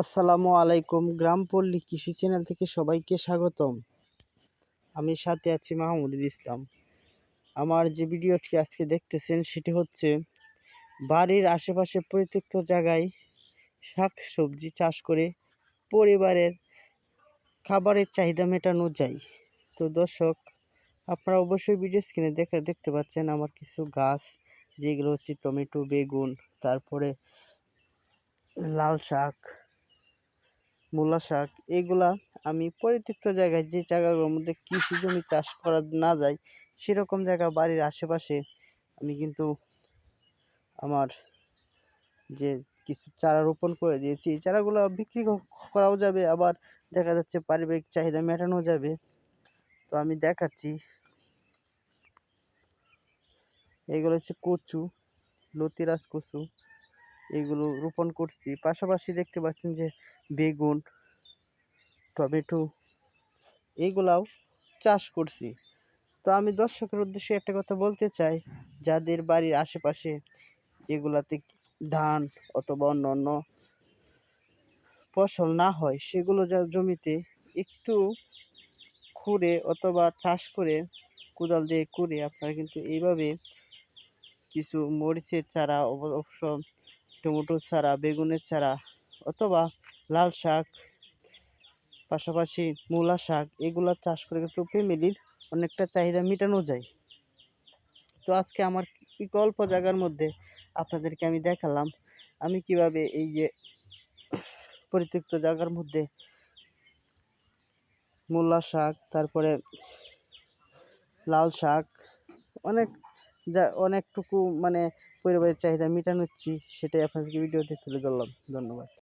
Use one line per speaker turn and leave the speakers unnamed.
আসসালামু আলাইকুম। গ্রামপল্লী কৃষি চ্যানেল থেকে সবাইকে স্বাগতম। আমি সাথে আছি মাহমুদুল ইসলাম। আমার যে ভিডিওটি আজকে দেখতেছেন সেটি হচ্ছে, বাড়ির আশেপাশে পরিত্যক্ত জায়গায় শাক সবজি চাষ করে পরিবারের খাবারের চাহিদা মেটানো যায়। তো দর্শক, আপনারা অবশ্যই ভিডিও স্ক্রিনে দেখে, দেখতে পাচ্ছেন আমার কিছু গাছ, যেগুলো হচ্ছে টমেটো, বেগুন, তারপরে লাল শাক মূলা শাক, এগুলা আমি পরিত্যক্ত জায়গায় যে জায়গাগুলোর মধ্যে কৃষি জমি চাষ করা না যায়, সেরকম জায়গা বাড়ির আশেপাশে আমি কিন্তু আমার যে কিছু চারা রোপণ করে দিয়েছি, এই চারাগুলো বিক্রি করাও যাবে, আবার দেখা যাচ্ছে পারিবারিক চাহিদা মেটানো যাবে। তো আমি দেখাচ্ছি। এগুলো হচ্ছে কচু, লতিরাজ কচু এগুলো রোপণ করছি। পাশাপাশি দেখতে পাচ্ছেন যে বেগুন, টমেটো এইগুলাও চাষ করছি। তো আমি দর্শকের উদ্দেশ্যে একটা কথা বলতে চাই, যাদের বাড়ির আশেপাশে এগুলাতে ধান অথবা অন্য অন্য ফসল না হয়, সেগুলো যা জমিতে একটু খুঁড়ে অথবা চাষ করে, কোদাল দিয়ে করে আপনারা কিন্তু এইভাবে কিছু মরিচের চারা অব- অবশ্য টমেটোর চারা বেগুনের চারা অথবা লাল শাক, পাশাপাশি মূলা শাক, এগুলো চাষ করে কিন্তু ফ্যামিলির অনেকটা চাহিদা মেটানো যায়। তো আজকে আমার অল্প জায়গার মধ্যে আপনাদেরকে আমি দেখালাম, আমি কীভাবে এই যে পরিত্যক্ত জায়গার মধ্যে মূলা শাক, তারপরে লাল শাক, অনেক যা, অনেকটুকু মানে পরিবারের চাহিদা মেটানোচ্ছি সেটাই আপনাদেরকে ভিডিওতে তুলে ধরলাম। ধন্যবাদ।